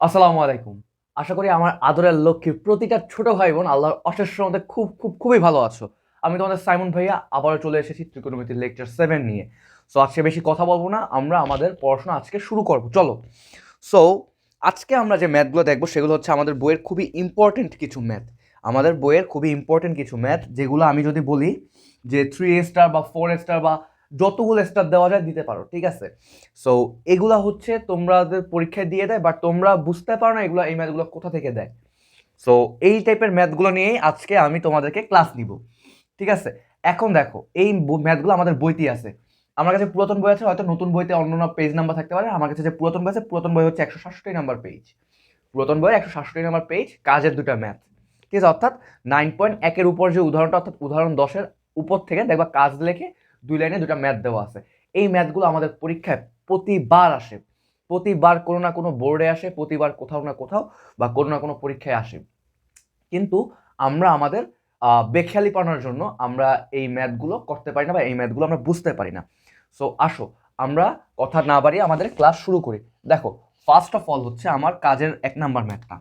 আসসালামু আলাইকুম। আশা করি আমার আদরের লক্ষ্মীর প্রতিটা ছোট ভাই বোন আল্লাহর অশেষ মধ্যে খুব খুব, খুবই ভালো আছো। আমি তোমাদের সাইমন ভাইয়া, আবারও চলে এসেছি ত্রিকোণমিতির লেকচার সেভেন নিয়ে। সো আজকে বেশি কথা বলব না, আমরা আমাদের পড়াশোনা আজকে শুরু করব। চলো। সো আজকে আমরা যে ম্যাথগুলো দেখব, সেগুলো হচ্ছে আমাদের বইয়ের খুবই ইম্পর্টেন্ট কিছু ম্যাথ আমাদের বইয়ের খুবই ইম্পর্টেন্ট কিছু ম্যাথ যেগুলো আমি যদি বলি যে থ্রি স্টার বা ফোর স্টার বা যতগুলো স্টার দেওয়া যায় দিতে পারো, ঠিক আছে? সো এগুলা হচ্ছে তোমাদের পরীক্ষায় দিয়ে দেয় বাট তোমরা বুঝতে পারো না এগুলো, এই ম্যাথগুলো কোথা থেকে দেয়। সো এই টাইপের ম্যাথগুলো নিয়েই আজকে আমি তোমাদেরকে ক্লাস নিব, ঠিক আছে? এখন দেখো, এই ম্যাথগুলো আমাদের বইতেই আছে। আমার কাছে পুরাতন বই আছে, হয়তো নতুন বইতে অন্য পেজ নাম্বার থাকতে পারে। আমার কাছে যে পুরাতন বই আছে, পুরাতন বই হচ্ছে একশো সাতষট্টি নাম্বার পেজ পুরাতন বই একশো সাতষট্টি নাম্বার পেজ কাজের দুটা ম্যাথ ঠিক আছে? অর্থাৎ নাইন পয়েন্ট একের উপর যে উদাহরণটা, অর্থাৎ উদাহরণ দশের উপর থেকে দেখবা কাজ লেখে দুই লাইনে দুটা ম্যাথ দেওয়া আছে। এই ম্যাথগুলো আমাদের পরীক্ষায় প্রতিবার আসে। প্রতিবার কোনো না কোনো বোর্ডে আসে, প্রতিবার কোথাও না কোথাও বা কোনো না কোনো পরীক্ষায় আসে। কিন্তু আমরা আমাদের বেখেয়ালি পাওয়ার জন্য আমরা এই ম্যাথগুলো করতে পারি না বা এই ম্যাথগুলো আমরা বুঝতে পারি না। সো আসো, আমরা কথা না বাড়িয়ে আমাদের ক্লাস শুরু করি। দেখো ফার্স্ট অফ অল হচ্ছে আমার কাজের এক নাম্বার ম্যাথটা।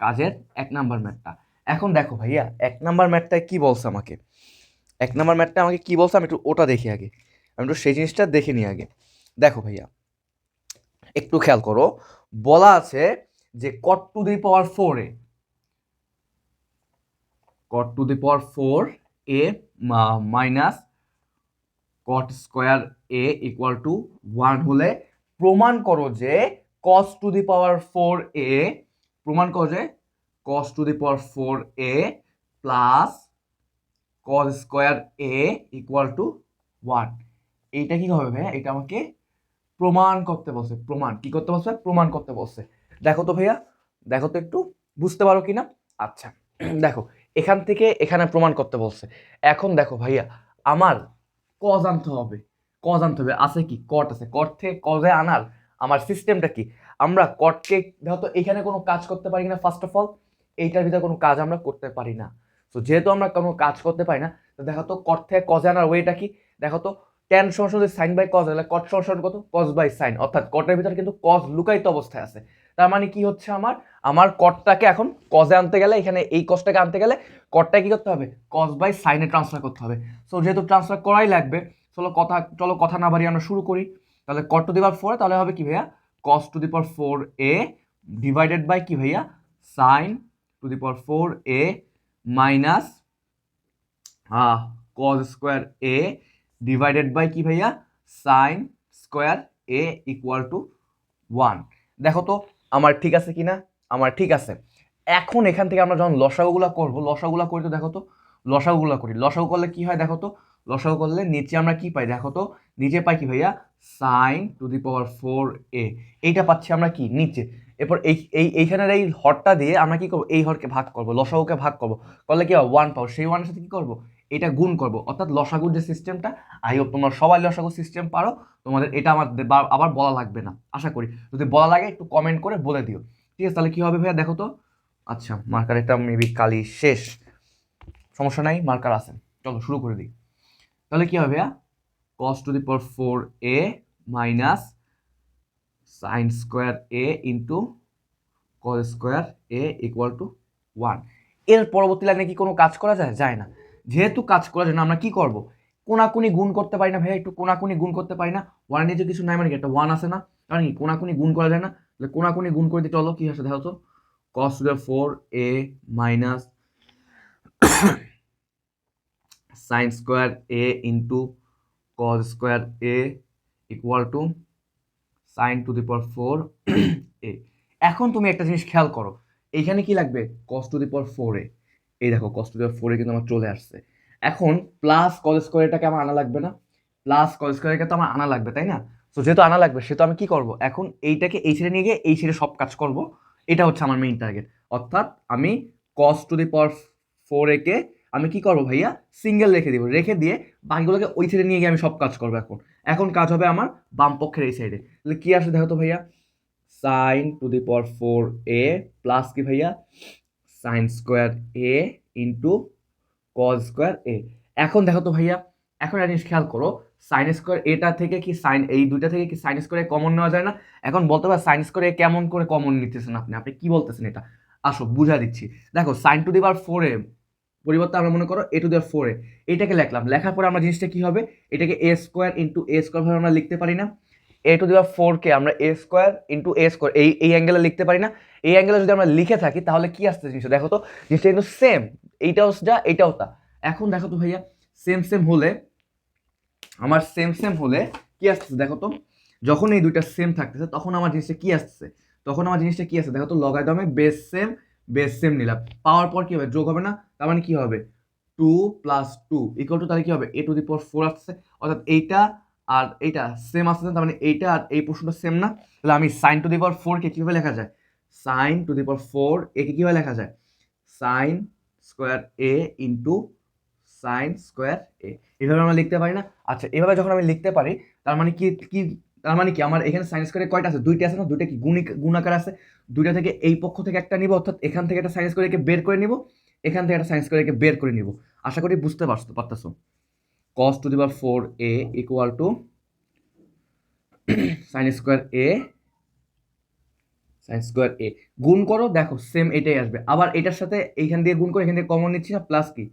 কাজের এক নাম্বার ম্যাথটা। এখন দেখো ভাইয়া, এক নাম্বার ম্যাথটায় কি বলছে আমাকে? এক নম্বর ম্যাটটা আমাকে কী বলছে আমি একটু ওটা দেখি আগে। আমি একটু সেই জিনিসটা দেখে নিই আগে। দেখো ভাইয়া, একটু খেয়াল করো, বলা আছে যে cot to the power four A cot to the power four A minus cot square A equal to one হলে প্রমাণ করো যে cos to the power four এ প্রমাণ করো যে cos to the power four A plus cos square A equal to one এইটা কি হবে ভাইয়া? এটা আমাকে প্রমাণ করতে বলছে, প্রমাণ। কি করতে বলছে? প্রমাণ করতে বলছে। দেখো তো ভাইয়া, দেখো তো একটু, বুঝতে পারো কি না আচ্ছা দেখো, এখান থেকে এখানে প্রমাণ করতে বলছে। এখন দেখো ভাইয়া, আমার কজ আনতে হবে। কজ আনতে হবে। আছে কি? কট আছে। কট থেকে কজে আনার আমার সিস্টেমটা কি? আমরা কটকে তো এখানে কোনো কাজ করতে পারি না ফার্স্ট অফ অল এইটার ভিতরে কোনো কাজ আমরা করতে পারি না। তো যেহেতু আমরা কোনো কাজ করতে পারি না, তো দেখো তো কট থেকে কজে আনার ওয়েটা কি? দেখো তো সমস্যা যদি সাইন বাই কজ হলে কট সমস্যা কত? কজ বাই সাইন অর্থাৎ কটের ভিতরে কিন্তু কজ লুকায়িত অবস্থায় আছে। তার মানে কি হচ্ছে আমার? আমার কটটাকে এখন কজে আনতে গেলে, এখানে এই কজটাকে আনতে গেলে কটটা কি করতে হবে? কজ বাই সাইনে ট্রান্সফার করতে হবে। সো যেহেতু ট্রান্সফার করাই লাগবে, চলো কথা চলো কথা না বাড়িয়ে আমরা শুরু করি। তাহলে কট টু দি পাওয়ার ফোর তাহলে হবে কি ভাইয়া? Cos to the power four A divided by কি ভাইয়া? Sine to the power four A minus cos square A divided by কি ভাইয়া? Sine square A equal to one দেখো তো, আমার ঠিক আছে কি আমার ঠিক আছে। এখন এখান থেকে আমরা যখন লসাগুলা করব, লসাগুলা করি তো দেখো তো লসাগুলা করি। লসাগু করলে কি হয় দেখো তো? লসাগু করলে নিচে আমরা কি পাই দেখো তো? নিচে পাই কি ভাইয়া? Sine to the power four A এইটা পাচ্ছি আমরা কি? নিচে। এরপর এই এই, এইখানের এই হরটা দিয়ে আমরা কি করব? এই হরকে ভাগ করব, লসাগুকে ভাগ করব। করলে কি হবে? ওয়ান পাবো সেই ওয়ানের সাথে কি করব? এটা গুণ করব। অর্থাৎ লসাগুর যে সিস্টেমটা আই হোপ তোমরা সবাই লসাগু সিস্টেম পারো। তোমাদের এটা আমার আবার বলা লাগবে না, আশা করি। যদি বলা লাগে, একটু কমেন্ট করে বলে দিও। ঠিক আছে, তাহলে কী হবে ভাইয়া, দেখো তো? আচ্ছা মার্কার এটা মেবি কালি শেষ। সমস্যা নাই মার্কার আছে। চলো, শুরু করে দিই। তাহলে কী হবে ভাইয়া? Cos to the power four A minus sine square A into cos square A equal to ওয়ানের পরবর্তী লাইনে কি কোনো কাজ করা যায়? যায় না। যেহেতু কাজ করার জন্য আমরা কি করব? কোনাকুনি গুণ করতে পারি না ভাই একটু কোনাকুনি গুণ করতে পারি না। ওয়ানের নিচে কিছু নাই মানে কি? একটা ওয়ান আছে না? কারণ কি? কোনাকুনি গুণ করা যায় না? তাহলে কোনাকুনি গুণ করে দিতে হলো কি আসে দেখো তো। Cos to the four A minus sine square A into cos square A equal to sine to the power four A এখন তুমি একটা জিনিস খেয়াল করো এইখানে কি লাগবে? কস টু দি পাওয়ার ফোর এ এই দেখো কস টু দি পাওয়ার ফোর এ কিন্তু আমার চলে আসছে। এখন প্লাস কস স্কোয়ারটাকে আমার আনা লাগবে না। প্লাস কস স্কোয়ারকে তো আমার আনা লাগবে, তাই না? তো যেহেতু আনা লাগবে, সেহেতু আমি কি করব? এখন এইটাকে এই ছেড়ে নিয়ে গিয়ে এই ছেড়ে সব কাজ করব। এটা হচ্ছে আমার মেইন টার্গেট অর্থাৎ আমি কস টু দি পাওয়ার ফোর একে আমি কি করব ভাইয়া? সিঙ্গেল রেখে দিব। রেখে দিয়ে বাকিগুলোকে ওই ছেড়ে নিয়ে গিয়ে আমি সব কাজ করব এখন। এখন কাজ হবে আমার বাম পক্ষের এই সাইডে তাহলে কি আসে দেখো তো ভাইয়া? Sine to the power four A plus কি ভাইয়া? Sine square A into cos square A এখন দেখো তো ভাইয়া, এখন একটা জিনিস খেয়াল করো সাইন স্কোয়ার এটা থেকে কি সাইন এই দুইটা থেকে কি সাইন স্কোয়ারে কমন নেওয়া যায় না? এখন বলতে পারে সাইন স্কোয়ারে কেমন করে কমন নিতেছেন আপনি? আপনি কি বলতেছেন এটা? আসো বুঝা দিচ্ছি। দেখো সাইন টু দি পাওয়ার ফোরে পরিবর্তে আমরা মনে করো এ টু দি পাওয়ার ফোরে এটাকে লিখলাম। লেখার পরে আমরা জিনিসটা কি হবে? এটাকে A square into A square ভাবে আমরা লিখতে পারি না। এ টু দি পাওয়ার ফোরকে আমরা A square into A square এই এই অ্যাঙ্গেলে লিখতে পারি না। এই অ্যাঙ্গেলে যদি আমরা লিখে থাকি, তাহলে কি আসছে জিনিসটা? দেখো তো, জিনিসটা কিন্তু সেম এইটাও যা এইটাও তা। এখন দেখো তো ভাইয়া সেম সেম হলে, আমার সেম সেম হলে কি আসতেছে? দেখো তো, যখন এই দুইটা সেম থাকতেছে, তখন আমার জিনিসটা কি আসছে তখন আমার জিনিসটা কি আসছে? দেখো তো লগাই লগাইদমে বেস সেম বেস সেম নিলাম। পাওয়ার পর কী হবে? যোগ হবে না? তার মানে কী হবে? Two plus two equal to তাহলে কী হবে? এ টু দি পাওয়ার ফোর আসছে। অর্থাৎ এইটা আর এইটা সেম আসছে, তার মানে এইটা আর এই প্রশ্নটা সেম না। তাহলে আমি সাইন টু দি পাওয়ার ফোরকে কীভাবে লেখা যায়? Sine to the power four একে কীভাবে লেখা যায়? Sine square A into sine square A এইভাবে আমরা লিখতে পারি না? আচ্ছা এভাবে যখন আমি লিখতে পারি, তার মানে কি কি তার মানে কি? আমার এখানে সাইন স্কোয়ারে কয়টা আছে? দুইটা আছে না? দুইটা কি? গুণিক গুণাকার আছে। দুইটা থেকে এই পক্ষ থেকে একটা নিব, অর্থাৎ এখান থেকে একটা সাইন স্কোয়ারকে বের করে নিব, এখান থেকে একটা সাইন স্কোয়ারকে বের করে নিব। আশা করি বুঝতে পারছ পারতেছো। Cos to the power four A equal to sine square A sine square A গুণ করো, দেখো সেম এটাই আসবে। আবার এটার সাথে এইখান দিয়ে গুণ করো এখান দিয়ে কমন নিচ্ছি না প্লাস কি?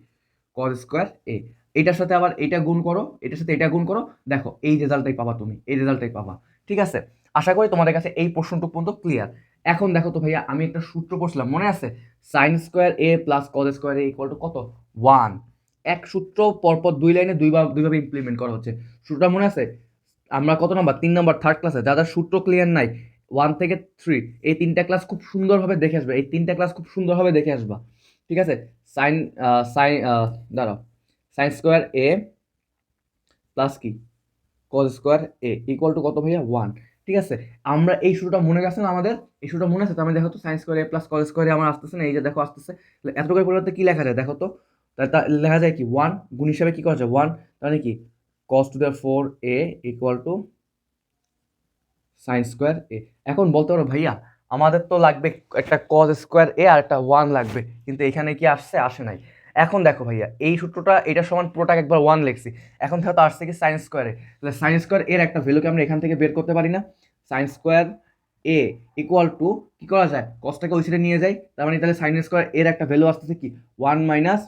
কস স্কোয়ার এ এটার সাথে আবার এটা গুণ করো, এটার সাথে এটা গুণ করো। দেখো, এই রেজাল্টটাই পাবা তুমি, এই রেজাল্টটাই পাবা। ঠিক আছে? আশা করি তোমাদের কাছে এই প্রশ্নটুকু পর্যন্ত ক্লিয়ার এখন দেখো তো ভাইয়া, আমি একটা সূত্র পড়ছিলাম মনে আছে? Sine square A plus cos square A equal to কত? ওয়ান এক সূত্র পরপর দুই লাইনে দুইবার দুইভাবে ইমপ্লিমেন্ট করা হচ্ছে। সূত্রটা মনে আছে? আমরা কত নাম্বার? তিন নাম্বার থার্ড ক্লাসে যাদের সূত্র ক্লিয়ার নাই ওয়ান থেকে থ্রি এই তিনটা ক্লাস খুব সুন্দরভাবে দেখে আসবে। এই তিনটা ক্লাস খুব সুন্দরভাবে দেখে আসবা। ঠিক আছে? সাইন সাইন দাঁড়াও। সাইন স্কোয়ার এ প্লাস কি? Cos square A equal to কত ভাইয়া? ওয়ান ঠিক আছে? আমরা এই শুরুটা মনে গেছে না আমাদের? এই শুরুটা মনে আছে? তার মানে দেখো তো sine square A plus cos square আমার আসতেছে না, এই যে দেখো আসতেছে। এতটুকুর পরিবর্তে কি লেখা যায় দেখো তো? তা তা লেখা যায় কি? ওয়ান গুণ হিসাবে কি করা যায়? ওয়ান তাহলে কি? Cos to the four A equal to sine square A এখন বলতে পারো ভাইয়া, আমাদের তো লাগবে একটা কজ স্কোয়ার এ আর একটা ওয়ান লাগবে। কিন্তু এখানে কি আসছে? আসে নাই। এখন দেখো ভাইয়া, এই সূত্রটা, এটা সমান পুরোটাকে একবার ওয়ান লিখছি। এখন দেখো তো থেকে সাইন স্কোয়ারে তাহলে সাইন স্কোয়ার এর একটা ভ্যালুকে আমরা এখান থেকে বের করতে পারি না? Sine square A equal to কী করা যায়? কসটাকে ওই সাইডে নিয়ে যাই, তার মানে তাহলে সাইন স্কোয়ার এর একটা ভ্যালু আসতেছে কি? One minus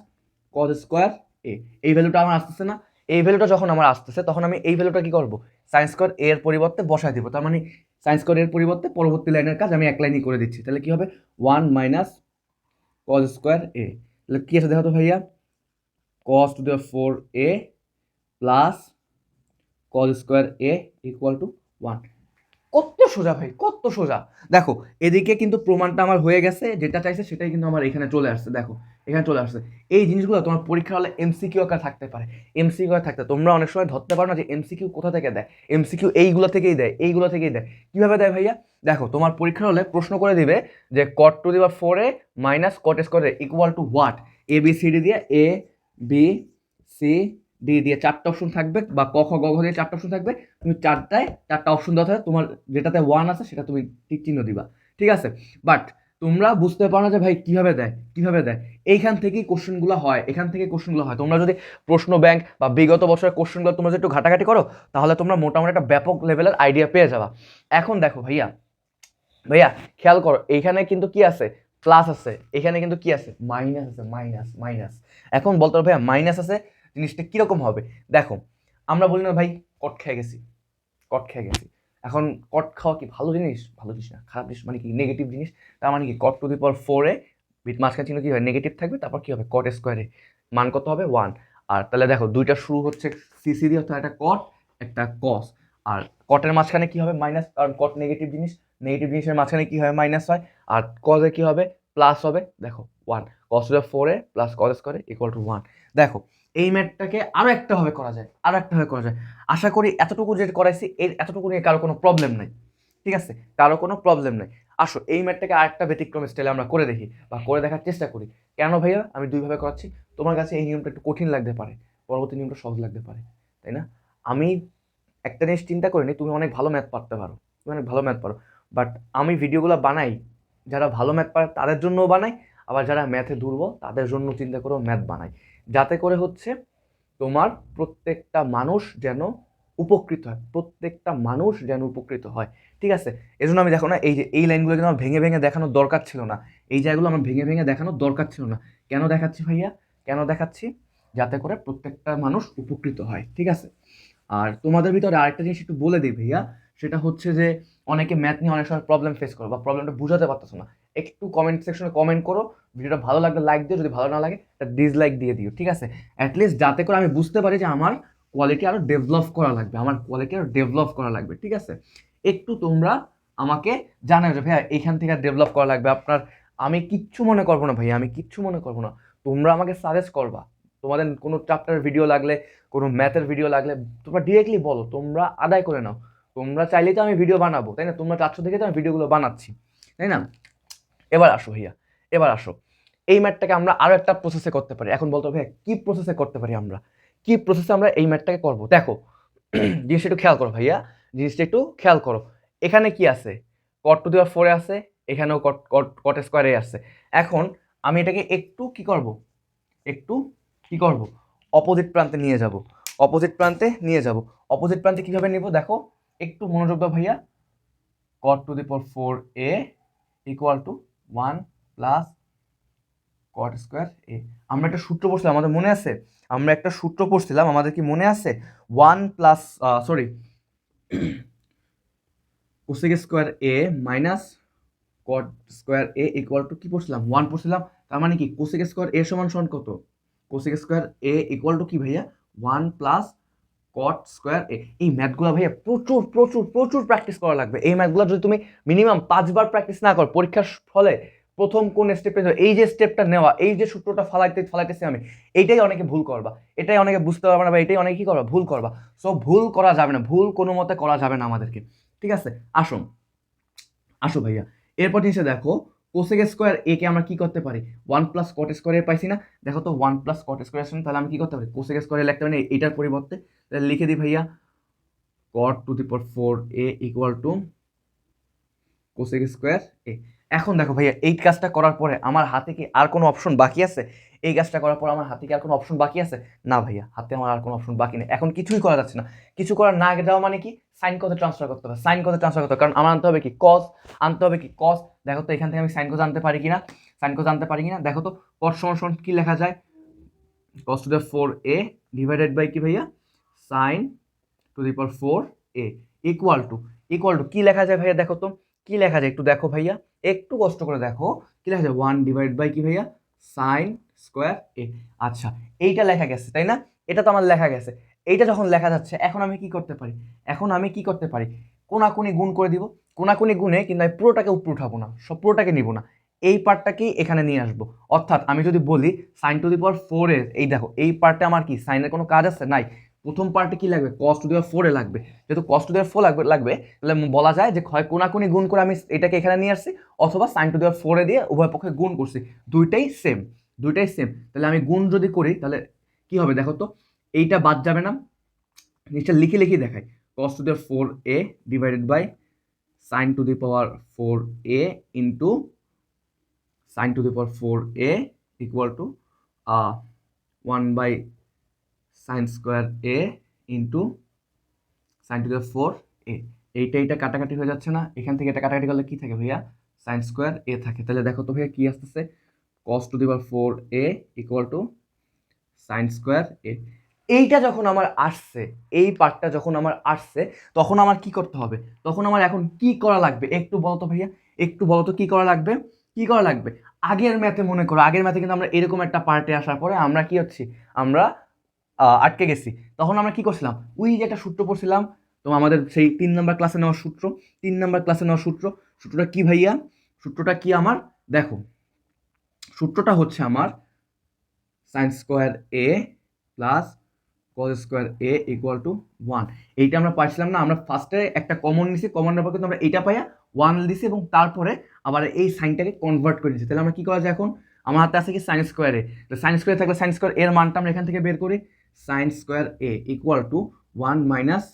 cos square A এই ভ্যালুটা আমার আসতেছে না। এই ভ্যালুটা যখন আমার আসতেছে, তখন আমি এই ভ্যালুটা কি করব? সাইন স্কোয়ার এর পরিবর্তে বসায় দিব। তার মানে সাইন স্কোয়ার এর পরিবর্তে পরবর্তী লাইনের কাজ আমি এক লাইনই করে দিচ্ছি। তাহলে কী হবে? One minus cos square A তাহলে কী আছে দেখো তো ভাইয়া? Cos to the four A plus cos square A equal to one কত সোজা ভাই, কত সোজা। দেখো, এদিকে কিন্তু প্রমাণটা আমার হয়ে গেছে, যেটা চাইছে সেটাই কিন্তু আমার এখানে চলে আসছে, দেখো। এখানে চলে আসছে। এই জিনিসগুলো তোমার পরীক্ষা হলে এমসিকিউ আকার থাকতে পারে। এমসিকিউ থাকতে তোমরা অনেক সময় ধরতে পারো না যে এমসিকিউ কোথা থেকে দেয়? এমসিকিউ এইগুলো থেকেই দেয়, এইগুলো থেকেই দেয়। কীভাবে দেয় ভাইয়া? দেখো, তোমার পরীক্ষা হলে প্রশ্ন করে দিবে যে cot to the power four minus cot square equal to what A B C D দিয়ে এ বি সি ডি দিয়ে চারটা অপশন থাকবে বা ক, খ, গ, ঘ দিয়ে চারটা অপশন থাকবে। তুমি চারটায় চারটা অপশন দেওয়া থাকবে তোমার যেটাতে ওয়ান আছে সেটা তুমি টিক চিহ্ন দিবা। ঠিক আছে? বাট তোমরা বুঝতে পারো না যে ভাই কীভাবে দেয় কীভাবে দেয়। এইখান থেকেই কোশ্চেনগুলো হয়, এখান থেকে কোশ্চেনগুলো হয়। তোমরা যদি প্রশ্ন ব্যাংক বা বিগত বছরের কোশ্চেনগুলো তোমরা যদি একটু ঘাটাঘাটি করো, তাহলে তোমরা মোটামুটি একটা ব্যাপক লেভেলের আইডিয়া পেয়ে যাবা। এখন দেখো ভাইয়া ভাইয়া, খেয়াল করো, এইখানে কিন্তু কি আছে? প্লাস আছে। এখানে কিন্তু কি আছে? মাইনাস আছে মাইনাস মাইনাস এখন বলতে ভাইয়া মাইনাস আছে, জিনিসটা কীরকম হবে? দেখো, আমরা বলি না ভাই, কট খেয়ে গেছি। কট খেয়ে গেছি। এখন কট খাওয়া কি ভালো জিনিস? ভালো জিনিস না, খারাপ জিনিস মানে কি নেগেটিভ জিনিস? তার মানে কি কট টু দি পাওয়ার ফোরে বিট মাঝখানে চিহ্ন কি হয়? নেগেটিভ থাকবে, তারপর কী হবে? কট স্কোয়ারে মান কত হবে? ওয়ান আর তাহলে দেখো, দুইটা শুরু হচ্ছে সিসি দিয়ে, অর্থাৎ একটা কট একটা কস আর কটের মাঝখানে কী হবে? মাইনাস কারণ কট নেগেটিভ জিনিস নেগেটিভ জিনিসের মাঝখানে কী হয়? মাইনাস হয়। আর কজে কী হবে? প্লাস হবে, দেখো ওয়ান কস ফোরে প্লাস কজ স্কোয়ারে ইকুয়াল টু ওয়ান দেখো এই ম্যাথটাকে আরও একটাভাবে করা যায় আরও একটাভাবে করা যায়। আশা করি এতটুকু যে করাইছি, এর এতটুকু নিয়ে কারও কোনো প্রবলেম নাই, ঠিক আছে? কারও কোনো প্রবলেম নাই। আসো, এই ম্যাথটাকে আরেকটা ব্যতিক্রম স্টাইলে আমরা করে দেখি বা করে দেখার চেষ্টা করি। কেন ভাইয়া? আমি দুইভাবে করাচ্ছি। তোমার কাছে এই নিয়মটা একটু কঠিন লাগতে পারে, পরবর্তী নিয়মটা সহজ লাগতে পারে, তাই না? আমি একটা জিনিস চিন্তা করিনি, তুমি অনেক ভালো ম্যাথ পারতে পারো, তুমি অনেক ভালো ম্যাথ পারো। বাট আমি ভিডিওগুলো বানাই, যারা ভালো ম্যাথ পারে তাদের জন্যও বানাই আবার যারা ম্যাথে দুর্বল, তাদের জন্য চিন্তা করেও ম্যাথ বানাই। যাতে করে হচ্ছে তোমার প্রত্যেকটা মানুষ যেন উপকৃত হয়, প্রত্যেকটা মানুষ যেন উপকৃত হয়। ঠিক আছে? এজন্য আমি দেখো না, এই যে, এই লাইনগুলো কিন্তু আমার ভেঙে ভেঙে দেখানোর দরকার ছিল না। এই জায়গাগুলো আমার ভেঙে ভেঙে দেখানোর দরকার ছিল না। কেন দেখাচ্ছি ভাইয়া? কেন দেখাচ্ছি? যাতে করে প্রত্যেকটা মানুষ উপকৃত হয়। ঠিক আছে? আর তোমাদের ভিতরে আরেকটা জিনিস একটু বলে দিই ভাইয়া, সেটা হচ্ছে যে, অনেকে ম্যাথ নিয়ে অনেক সময় প্রবলেম ফেস করো বা প্রবলেমটা বুঝাতে পারতেছো না। একটু কমেন্ট সেকশনে কমেন্ট করো। ভিডিওটা ভালো লাগলে লাইক দিও, যদি ভালো না লাগে তা ডিসলাইক দিয়ে দিও, ঠিক আছে? অ্যাটলিস্ট যাতে করে আমি বুঝতে পারি যে আমার কোয়ালিটি আরও ডেভেলপ করা লাগবে, আমার কোয়ালিটি আরও ডেভেলপ করা লাগবে, ঠিক আছে? একটু তোমরা আমাকে জানাও যে, ভাইয়া এইখান থেকে ডেভেলপ করা লাগবে আপনার। আমি কিচ্ছু মনে করব না, ভাইয়া, আমি কিচ্ছু মনে করব না। তোমরা আমাকে সাজেস্ট করবা। তোমাদের কোনো চ্যাপ্টার ভিডিও লাগলে, কোনো ম্যাথের ভিডিও লাগলে, তোমরা ডিরেক্টলি বলো, তোমরা আদায় করে নাও। তোমরা চাইলেই তো আমি ভিডিও বানাবো, তাই না? তোমরা চাচ্ছ দেখে তো আমি ভিডিওগুলো বানাচ্ছি, তাই না? এবার আসো ভাইয়া, এবার আসো। এই ম্যাটটাকে আমরা আরও একটা প্রসেসে করতে পারি। এখন বলতো ভাইয়া, কী প্রসেসে করতে পারি আমরা? কী প্রসেসে আমরা এই ম্যাটটাকে করব? দেখো, জিনিসটা একটু খেয়াল করো ভাইয়া, জিনিসটা একটু খেয়াল করো। এখানে কি আছে? কট টু দেওয়ার ফোরে আছে, এখানেও কট কট কট স্কোয়ারে আছে। এখন আমি এটাকে একটু কি করব? একটু কি করব? অপোজিট প্রান্তে নিয়ে যাব। অপোজিট প্রান্তে নিয়ে যাব। অপোজিট প্রান্তে কীভাবে নিব? দেখো, একটু মনোযোগ দাও ভাইয়া। Cot to the power four A equal to one plus cot square A. আমরা একটা সূত্র পড়ছিলাম, আমাদের মনে আছে? আমরা একটা সূত্র পড়ছিলাম, আমাদের কি মনে আছে? One plus sorry, cosec square A minus cot square A equal to কি পড়ছিলাম? ওয়ান পড়ছিলাম, তার মানে কি? কোসেক স্কোয়ার এ সমান সমান কত? Cosec square A equal to কি ভাইয়া? One plus cot square A, এই ম্যাথগুলো ভাইয়া প্রচুর প্রচুর প্রচুর প্র্যাকটিস করা লাগবে। এই ম্যাথগুলো যদি তুমি মিনিমাম পাঁচবার প্র্যাকটিস না করো, পরীক্ষার ফলে প্রথম কোন স্টেপে এই যে স্টেপটা নেওয়া, এই যে সূত্রটা ফালাইতে, ফালাইতেছি আমি এইটাই অনেকে ভুল করবা। এটাই অনেকে বুঝতে পারবে না বা এটাই অনেকে কী করবা? ভুল করবা। সো ভুল করা যাবে না, ভুল কোনো মতে করা যাবে না আমাদেরকে। ঠিক আছে? আসুন। আসো ভাইয়া। এরপর জিনিসটা দেখো কোসেক স্কোয়ার এ কে আমরা কি করতে পারি? ওয়ান প্লাস কট স্কোয়ারে পাইছি না? দেখো তো ওয়ান প্লাস কট স্কোয়ার আসছে তাহলে আমি কী করতে পারি? কোসেক স্কোয়ারে লিখতে পারি এটার পরিবর্তে তাহলে লিখে দিই ভাইয়া cot to the power four A equal to cosec square A এখন দেখো ভাইয়া, এই কাজটা করার পরে আমার হাতে কি আর কোনো অপশন বাকি আছে? এই কাজটা করার পর আমার হাতে কি আর কোনো অপশন বাকি আছে? না ভাইয়া, হাতে আমার আর কোনো অপশন বাকি নেই। এখন কিছুই করা যাচ্ছে না। কিছু করার না যাওয়া মানে কি? সাইন কতে ট্রান্সফার করতে হবে। সাইন কতে ট্রান্সফার করতে হবে। কারণ আমার আনতে হবে কি? কস আনতে হবে কি? কস দেখো তো, এখান থেকে আমি সাইন কজ আনতে পারি কি না সাইন কজ আনতে পারি কি না দেখো তো কস সমান কি লেখা যায়? Cos to the four A divided by কি ভাইয়া? Sine to the power four A equal to equal to কি লেখা যায় ভাইয়া? দেখো তো কি লেখা যায় একটু দেখো ভাইয়া। একটু কষ্ট করে দেখো। কি লেখা যায় ওয়ান ডিভাইড বাই কি ভাইয়া? সাইন স্কোয়ার এ আচ্ছা এইটা লেখা গেছে, তাই না? এটা তো আমার লেখা গেছে। এইটা যখন লেখা যাচ্ছে, এখন আমি কি করতে পারি? এখন আমি কি করতে পারি? কোনাকুনি গুণ করে দিব। কোনাকুনি গুণে কিন্তু আমি পুরোটাকে উপরে উঠাবো না। সব পুরোটাকে নিব না। এই পার্টটাকেই এখানে নিয়ে আসব। অর্থাৎ আমি যদি বলি সাইন টু দি পাওয়ার ফোরের এই দেখো, এই পার্টটা আমার কি? সাইনের কোনো কাজ আছে? নাই। প্রথম পার্টে কি লাগবে? কস টু দেওয়ার ফোরে লাগবে। যেহেতু কস টু দেওয়ার ফোর লাগবে লাগবে, তাহলে বলা যায় যে হয় কোনাকুনি গুণ করে আমি এটাকে এখানে নিয়ে আসছি, অথবা সাইন টু দেওয়ার ফোরে দিয়ে উভয় পক্ষে গুণ করছি। দুইটাই সেম দুইটাই সেম তাহলে আমি গুণ যদি করি, তাহলে কি হবে দেখো তো? এইটা বাদ যাবে না। জিনিসটা লিখে লিখে দেখাই। Cos to the power four A divided by sine to the power four A into sine to the power four A equal to one by sine square A into sine to four A এইটা এইটা কাটাকাটি হয়ে যাচ্ছে না। এখান থেকে এটা কাটাকাটি করলে কী থাকে ভাইয়া? সাইন স্কোয়ার এ থাকে। তাহলে দেখো তো ভাইয়া কী আসতেছে। Cos to the power four A equal to sine square A এইটা যখন আমার আসছে, এই পার্টটা যখন আমার আসছে, তখন আমার কি করতে হবে? তখন আমার এখন কি করা লাগবে? একটু বলো তো ভাইয়া। একটু বলো তো কী করা লাগবে? কি করা লাগবে? আগের ম্যাথে মনে করো। আগের ম্যাথে কিন্তু আমরা এরকম একটা পার্টে আসার পরে আমরা কি হচ্ছি? আমরা আটকে গেছি। তখন আমরা কি করছিলাম? ওই যে একটা সূত্র পড়ছিলাম, তো আমাদের সেই তিন নম্বর ক্লাসে নেওয়া সূত্র, তিন নম্বর ক্লাসে নেওয়া সূত্র, সূত্রটা কি ভাইয়া? সূত্রটা কি আমার? দেখো, সূত্রটা হচ্ছে আমার sine square A plus cos square A equal to one এইটা আমরা পাইছিলাম না, আমরা ফার্স্টে একটা কমন নিছি কমন নেওয়ার পর কিন্তু আমরা এইটা পাইয়া ওয়ান দিছি এবং তারপরে আবার এই সাইনটাকে কনভার্ট করে দিচ্ছি তাহলে আমরা কী করা যায় এখন? আমার হাতে আছে কি সাইন স্কোয়ারে তো সাইন স্কোয়ার থাকলে সাইন স্কোয়ার এর মানটা আমরা এখান থেকে বের করি। Sine square A equal to one minus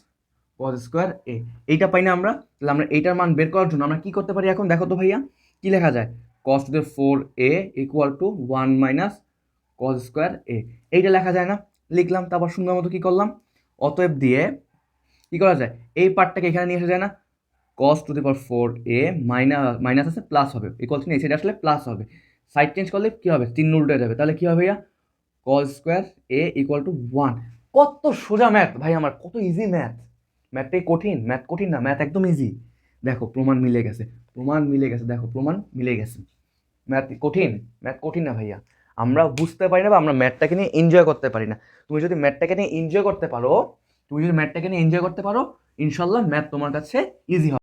cos square A এইটা পাই না আমরা, তাহলে আমরা এইটার মান বের করার জন্য আমরা কি করতে পারি এখন? দেখো তো ভাইয়া, কি লেখা যায়? Cos to four A equal to one minus cos square A এইটা লেখা যায় না। লিখলাম, তারপর সুন্দর মতো কী করলাম? অতএব দিয়ে কি করা যায়? এই পার্টটাকে এখানে নিয়ে আসা যায় না। Cos to the power four A minus minus আছে প্লাস হবে। ইকুয়াল এই সাইডে আসলে প্লাস হবে। সাইড চেঞ্জ করলে কী হবে? তিন উল্টে যাবে। তাহলে কী হবে ভাইয়া? Cos square A equal to one কত সোজা ম্যাথ ভাই আমার, কত ইজি ম্যাথ ম্যাথটাই কঠিন ম্যাথ কঠিন না ম্যাথ একদম ইজি দেখো, প্রমাণ মিলে গেছে, প্রমাণ মিলে গেছে, দেখো, প্রমাণ মিলে গেছে। ম্যাথ কঠিন ম্যাথ কঠিন না ভাইয়া। আমরা বুঝতে পারি না বা আমরা ম্যাথটাকে নিয়ে এনজয় করতে পারি না। তুমি যদি ম্যাথটাকে নিয়ে এনজয় করতে পারো, তুমি যদি ম্যাথটাকে নিয়ে এনজয় করতে পারো, ইনশাল্লাহ ম্যাথ তোমার কাছে ইজি হবে।